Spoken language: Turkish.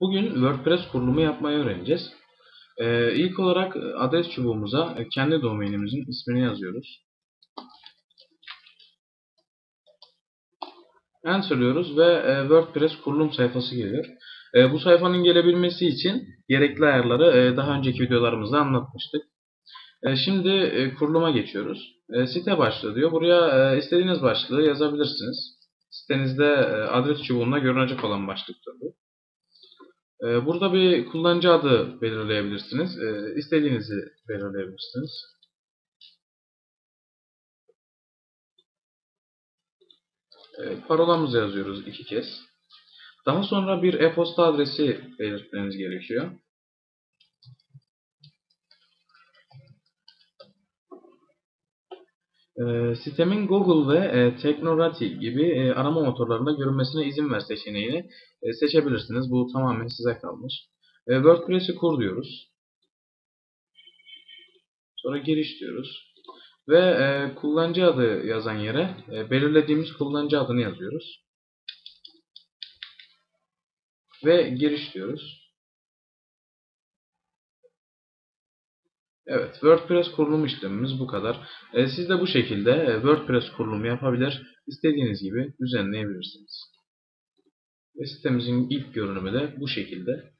Bugün WordPress kurulumu yapmayı öğreneceğiz. Ee, ilk olarak adres çubuğumuza kendi domainimizin ismini yazıyoruz. Enter'lıyoruz ve e, WordPress kurulum sayfası geliyor. E, bu sayfanın gelebilmesi için gerekli ayarları e, daha önceki videolarımızda anlatmıştık. E, şimdi e, kuruluma geçiyoruz. E, site başlığı diyor. Buraya e, istediğiniz başlığı yazabilirsiniz. Sitenizde e, adres çubuğunda görünecek olan başlıktır bu. E, burada bir kullanıcı adı belirleyebilirsiniz. E, istediğinizi belirleyebilirsiniz. Parolamızı yazıyoruz iki kez. Daha sonra bir e-posta adresi belirtmeniz gerekiyor. E, sitemin Google ve e, Technorati gibi e, arama motorlarında görünmesine izin ver seçeneğini e, seçebilirsiniz. Bu tamamen size kalmış. E, WordPress'i kur diyoruz. Sonra giriş diyoruz. Ve e, kullanıcı adı yazan yere e, belirlediğimiz kullanıcı adını yazıyoruz. Ve giriş diyoruz. Evet, WordPress kurulum işlemimiz bu kadar. E, siz de bu şekilde e, WordPress kurulumu yapabilir, istediğiniz gibi düzenleyebilirsiniz. Ve sitemizin ilk görünümü de bu şekilde.